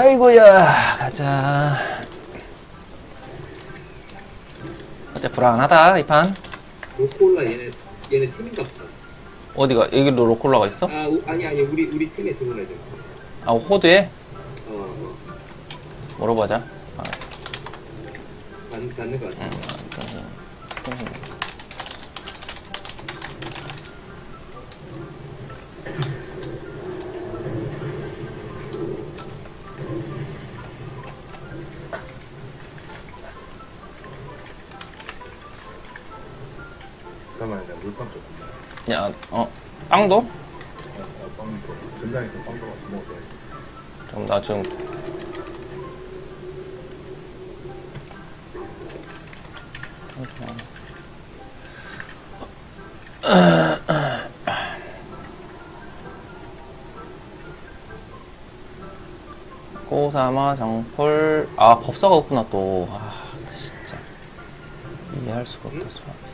아이고야 가자 어째 불안하다 이 판 로콜라 얘네 얘네 팀인가 보다. 어디가 여기로 로콜라가 있어? 아 우, 아니 아니 우리 우리 팀에 좀. 아 호두에? 어, 어 물어보자 아, 맞, 맞는 것 같아. 음, 잠깐만 나 물빵 좀 야, 어, 빵도? 어, 어, 빵도? 전장에서 빵도 같이 먹어야 좀나 지금 고사마 장폴 아 법사가 없구나 또 아 진짜. 이해할 수가 없다 수학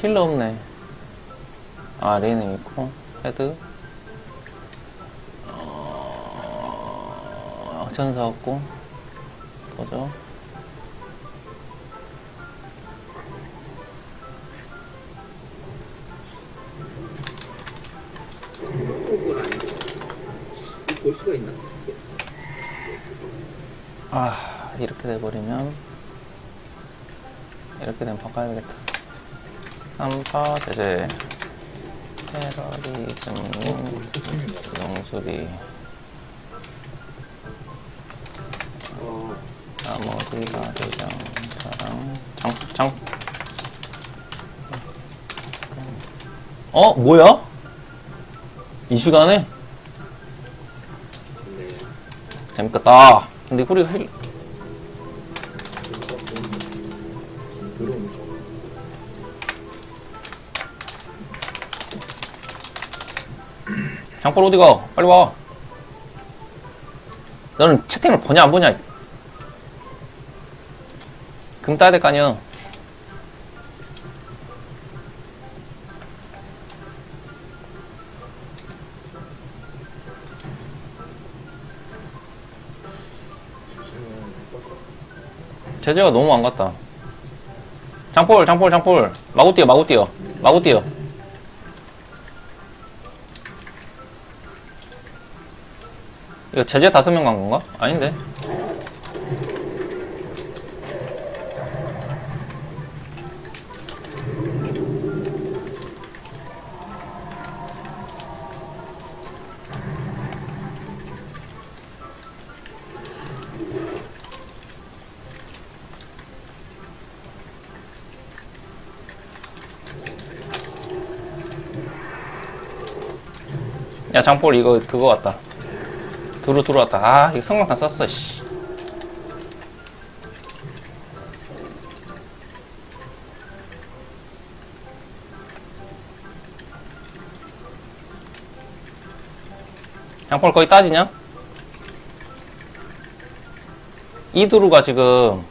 힐러 없네. 아 레이는 있고. 헤드. 어... 전사 없고. 그죠? 아 이렇게 돼버리면. 이렇게 되면 바꿔야겠다 3파 제재 테러리즘 어, 우리 스팀인가 보다. 영수비 어 나머지가 대장 자랑 장, 장. 어 뭐야? 이 시간에? 네. 재밌겠다 근데 우리가 힐... 장볼 어디가? 빨리 와. 너는 채팅을 보냐 안 보냐? 금 따야 될 거 아니야. 제재가 너무 안 갔다. 장볼, 장볼, 장볼. 마구 뛰어, 마구 뛰어. 마구 뛰어. 이거 제재 다섯 명 간 건가? 아닌데. 야 장볼 이거 그거 같다. 두루 들어왔다. 아, 이거 성광탄 썼어, 씨. 양폴 거의 따지냐? 이두루가 지금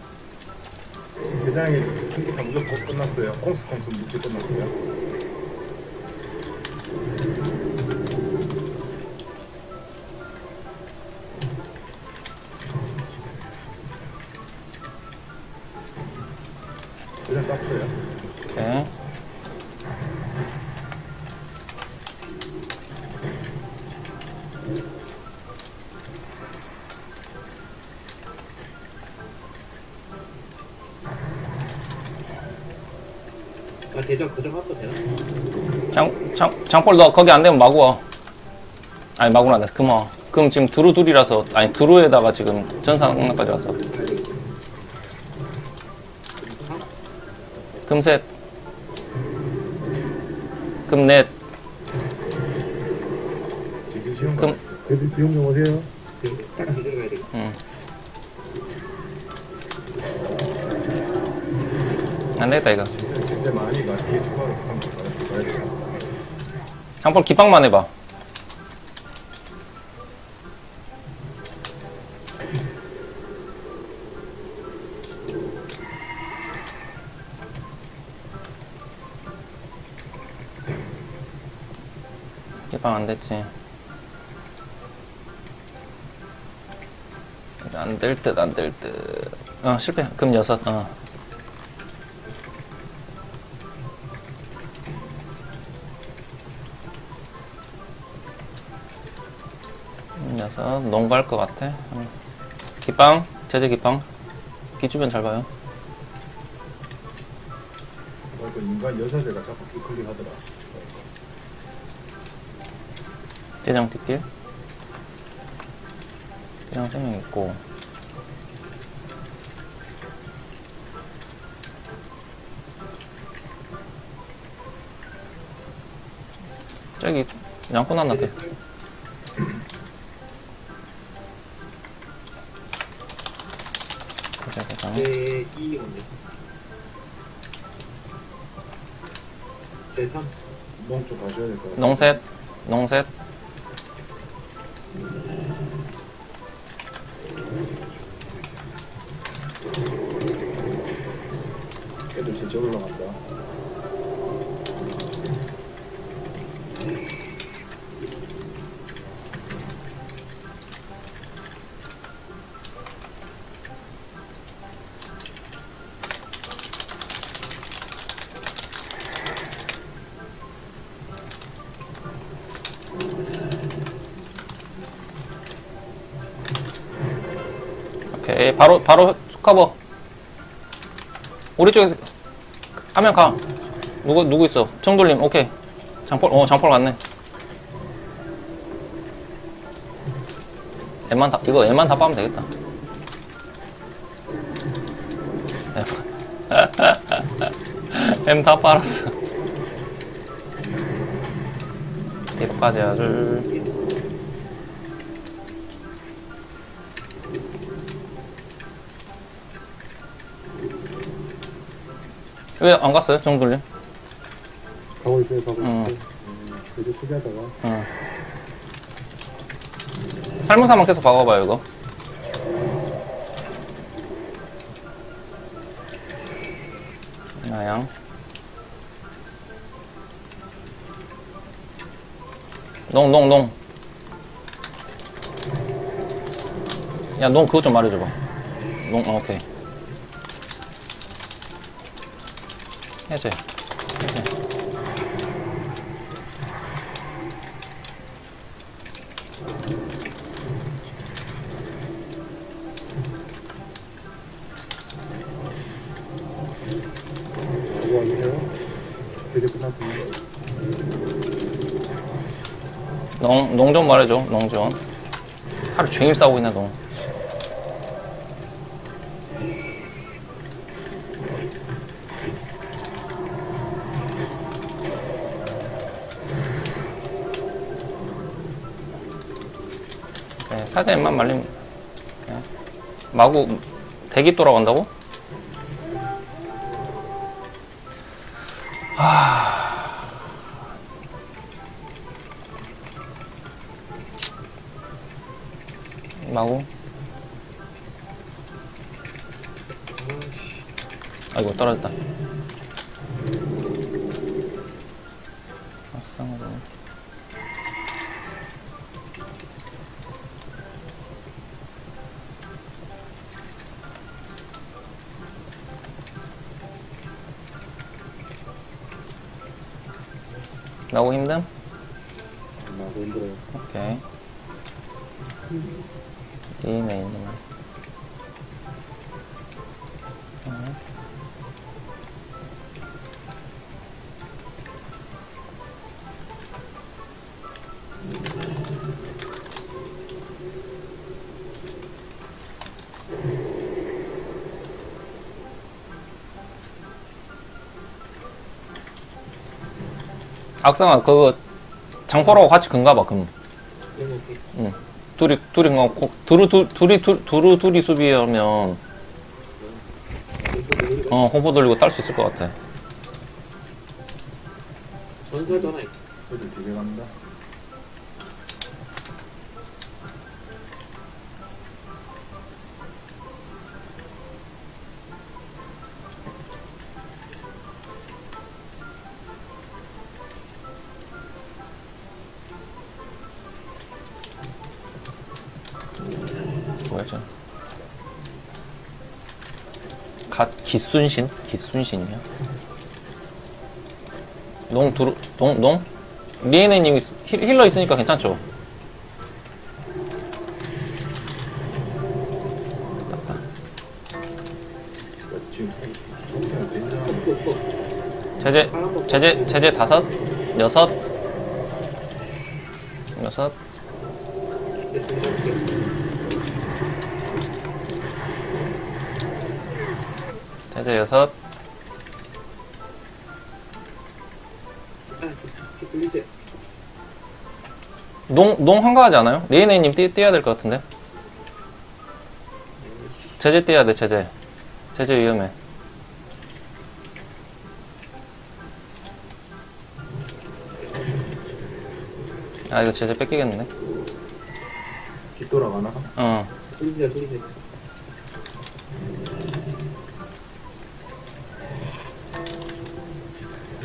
대장이 승부가 무조건 끝났어요 콩수 콩수 묵지 끝났어요 장, 장, 장폴 너 거기 안 되면 마구 와. 아니, 마구는 안 돼. 금 와. 금 지금 두루 둘이라서, 아니, 두루에다가 지금 전상까지 와서. 금셋. 금넷. 되겠다. 응. 안 되겠다, 이거. 장폴 기빵만 해봐. 기빵 안 됐지. 안 될 듯 안 될 듯. 어 실패. 금 여섯. 어. 금 여섯. 농갈 것 같아. 음. 기빵 제재 기빵. 기주변 잘 봐요. 어, 그 인간 여자애가 자꾸 클릭하더라. 대장 뒷길. 대장 생명 있고. 저기 양꾼 하나 돼. 제 2, 오네. 제 3. 농쪽 가셔야 될것 같아. 농셋 농셋 오케이 바로 바로 커버. 쪽에 하면 가. 누구 누구 있어? 청돌림 오케이. 장폴 어 장폴 갔네. 애만 다 이거 애만 다 빠면 되겠다. 엠다 빨았어. 뒤로 빠져줄 왜 안 갔어요 정돌림 가고 있어요, 가고 응. 있어요. 음, 제재 초기하다가. 응. 살문사만 계속 박아봐요, 이거. 나양. 농, 농, 농. 야, 농 그거 좀 말해줘봐. 농, 어, 오케이. 해제. 해제. 농, 농 좀 말해줘, 농 좀. 하루 종일 싸우고 있네, 농. 사자임만 말리면 그냥 마구 대기 돌아간다고? 마구. 아이고 떨어졌다 나고 힘듦? 악상아 그거 장포라고 같이 근가봐 금 그럼 오케이. 둘이 둘이 뭐 고- 두루 두, 둘이 둘- 두루 둘이 수비하면 이거 어 공포 돌리고 딸 수 있을 것 같아. 전사도 하나 있고. 애들 제재 갑 뭐였죠? 가, 기순신? 기순신이요? 농, 두루, 동, 농? 리에네님 힐- 힐러 있으니까 괜찮죠? 제재, 제재, 제재 다섯, 여섯, 여섯, 제재 여섯, 아. 농, 농 한가하지 않아요? 리에네님 뛰, 뛰어야 될 것 같은데? 제재 뛰어야 돼, 제재. 제재 위험해. 아, 이거 제재 뺏기겠는데? 기 돌아가나? 어. 굴리세요, 굴리세요.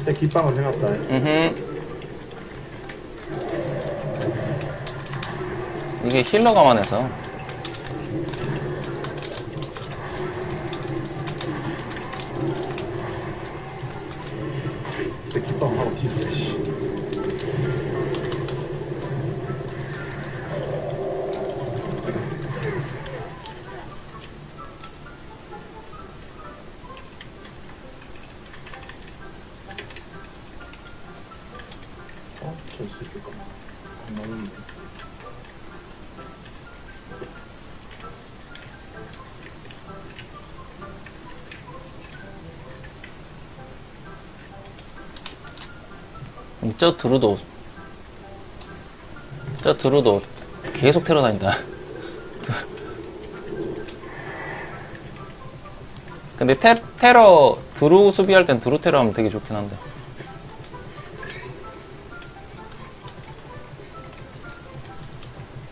일단 깃방을 해놨다. 이게 힐러가만 해서. 저 두루도 저 두루도 계속 테러 다닌다. 근데 테, 테러 두루 수비할 땐 두루 테러 하면 되게 좋긴 한데.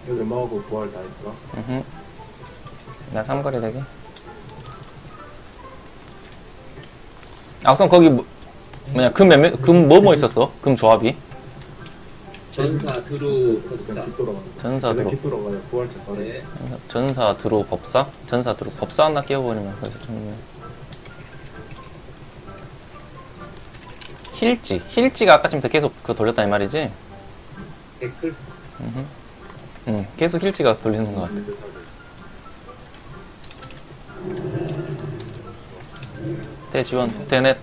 여기 엄마하고 부활 다 했어. 음흠. 나 삼거리 되게. 악성 거기 뭐, 뭐냐 금몇금 뭐 뭐 있었어? 금 조합이? 전사, 드루, 법사. 전사 부활 빠르. 네. 전사 드루 법사? 전사 드루 법사 하나 끼워버리면 그래서 좀 힐지 힐지가 아까쯤부터 계속 그 돌렸다 이 말이지? 댓글. 응 계속 힐지가 돌리는 것 같아 대지원 대넷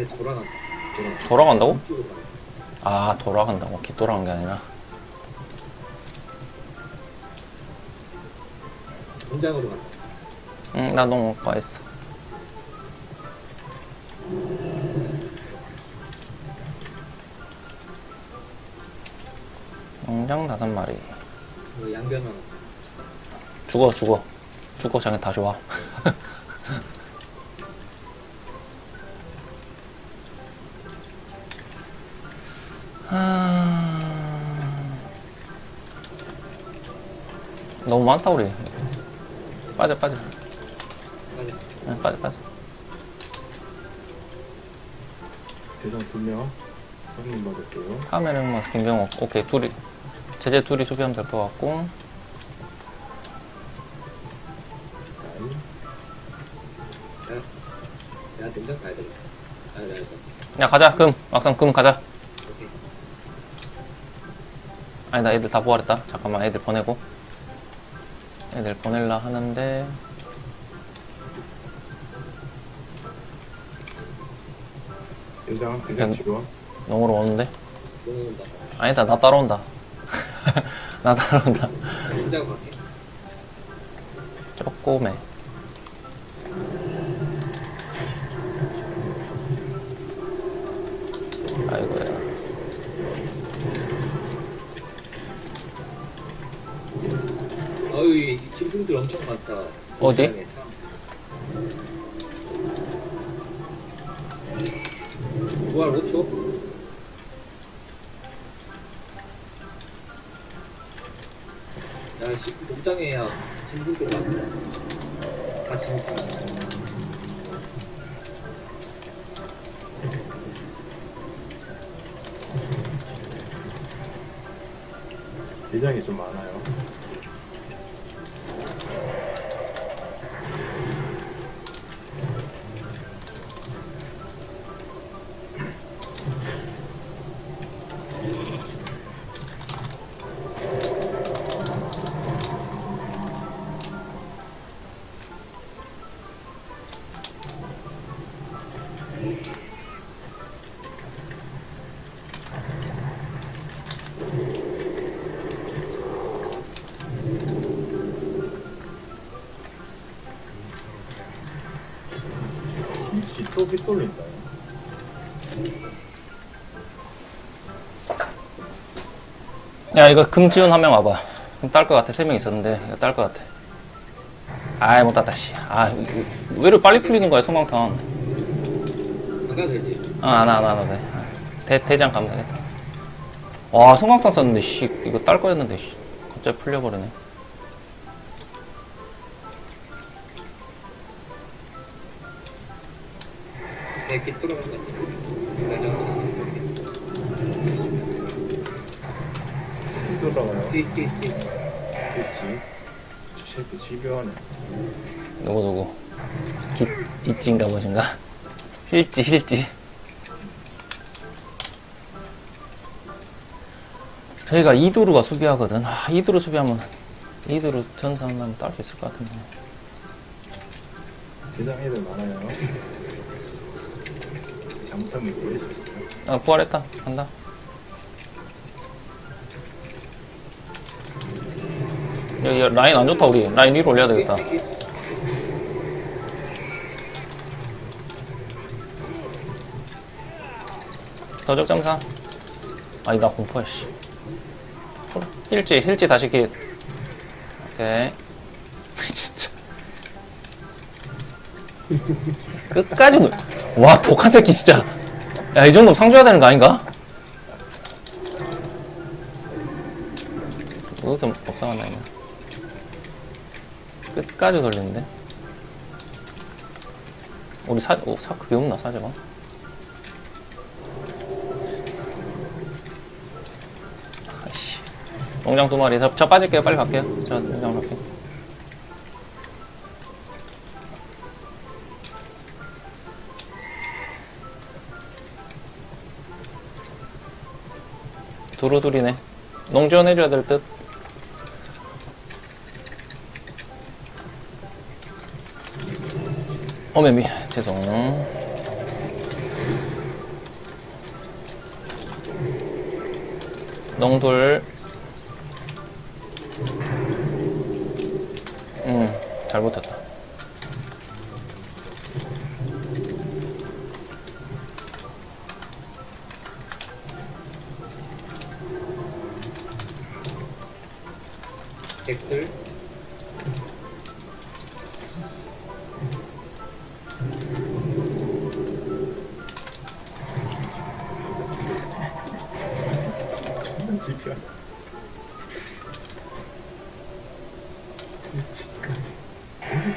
네, 돌아간다. 돌아간다. 돌아간다고? 아 돌아간다고 기 돌아간 게 아니라 공장으로 간다. 응나 너무 과했어 농장 다섯 마리 그 양변은 죽어 죽어 죽어 자기 다 좋아 너무 많다 우리 빠져 빠져 맞아. 응, 빠져 빠져 대전 두 명. 선임 받을게요. 화면은 뭐 김병호 오케이 둘이 제재 둘이 수비하면 될 것 같고 나이. 내가 등장 가야 되겠다. 아, 네, 네. 야 가자 금 막상 금 가자 오케이. 아니다 애들 다 부활했다 잠깐만 애들 보내고 애들 보낼라 하는데 대장 음. 지원. 농으로 오는데. 아니다 나 따라온다 나 따라온다 갈게. 쪼꼬매 어유, 이 짐승들 엄청 많다. 어디? 공장에. 부활 5초. 야, 씨, 공장에야 짐승들 많다. 다 짐승. 대장이 좀 많아요. 휘돌린다. 야 이거 금지운 한명 와봐. 딸것 같아. 세 명 있었는데. 이거 딸 것 같아. 아이 못 땄다 씨아 왜 이렇게 빨리 풀리는 거야 소망탄? 안 가도 되지. 아안안안 안, 돼. 대, 대장 가면 되겠다. 와 소망탄 썼는데 씨. 이거 딸 거였는데 씨. 갑자기 풀려버리네 같아. 나장 휘돌아가요. 띠띠띠. 됐지. 저 새끼 집요하네. 누구 누구 기, 이찌인가 무엇인가 힐찌 힐찌 저희가 이두루가 수비하거든 아 이두루 수비하면 이두루 전사 하면 딸 수 있을 것 같은데 대장 애들 많아요. 잘못하면 이거 아 부활했다. 간다. 여기 라인 안 좋다 우리. 라인 위로 올려야 되겠다. 더적 점사. 아니 나 공포야 씨. 힐지 힐지 다시 깃 오케이. 진짜. 끝까지 놀... 와 독한 새끼 진짜. 야 이 정도면 상 줘야 되는 거 아닌가? 여기서 먹상하나 이거 끝까지 돌리는데? 우리 사, 오, 사 그게 없나 사제가? 아이씨. 농장 두 마리. 저, 저 빠질게요. 빨리 갈게요. 저 농장 갈게요 두루두리네. 농지원 해줘야 될 듯. 어메미. 죄송. 농돌. 음 잘 붙었다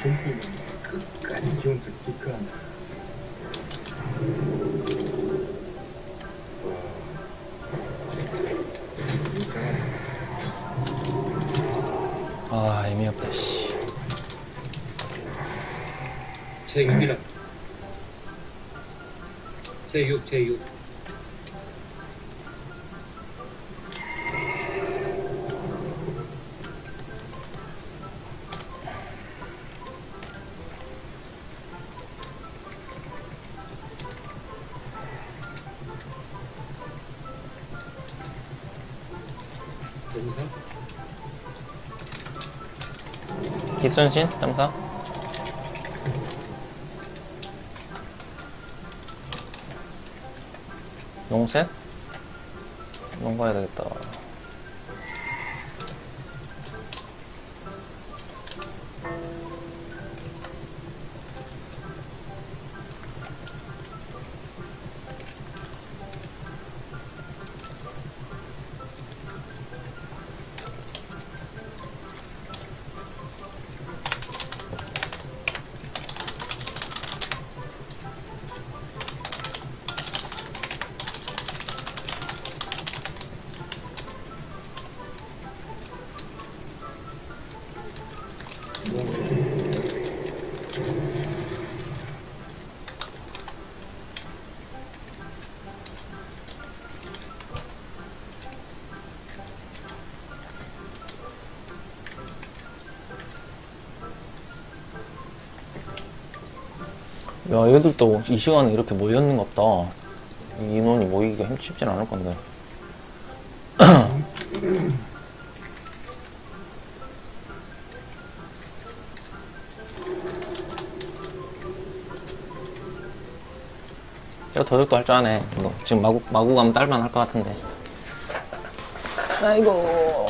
정품이 끝까지 기크하네. 와. 아 의미 없다 씨 제 6이라. 제 6, 제 6. 기순신 점사. 농셋? 농 가야 되겠다 야 얘들도 이 시간에 이렇게 모였는갑다 이 인원이 모이기가 힘 쉽진 않을 건데 이거 도둑도 할 줄 아네. 이거 지금 마구 마구 가면 딸만 할 것 같은데. 아이고.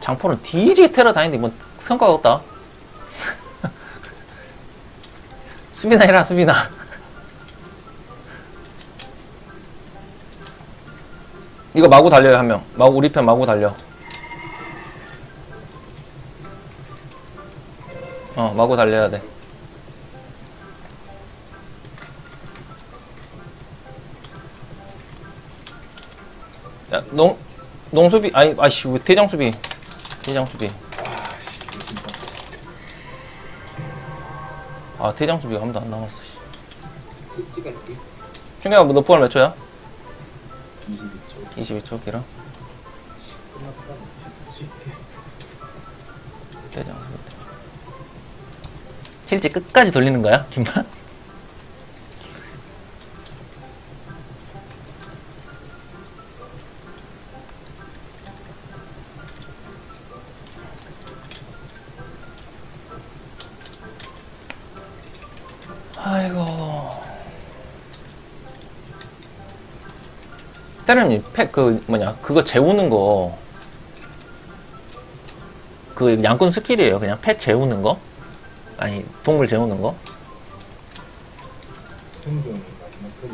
장포는 뒤지게 테러 다니는데 뭐 성과가 없다. 수비나 해라 수비나. 이거 마구 달려요 한 명. 마구 우리 편 마구 달려. 어 마구 달려야 돼. 야, 농, 농수비, 아니, 아씨, 왜 대장수비. 대장수비. 아, 대장수비가 한 번도 안 남았어, 씨. 충격아, 너 부활 몇 초야? 22초 22초, 길어. 쉽게 대장수비. 힐지 끝까지 돌리는 거야? 김만? 때려님 팩 그 뭐냐 그거 재우는 거. 그 양꾼 스킬이에요. 그냥 펫 재우는 거. 아니 동물 재우는 거. 생존 마지막 끓이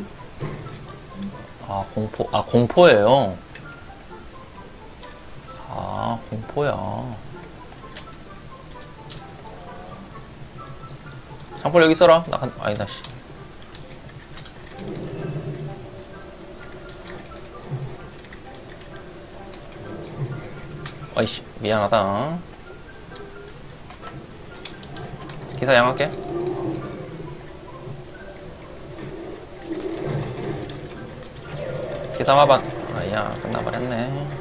아 공포 아 공포예요. 아 공포야. 장볼 여기 있어라. 나 간- 아니다 씨. 아이씨 미안하다. 기사 양할게. 기사 마반. 아야 끝나버렸네.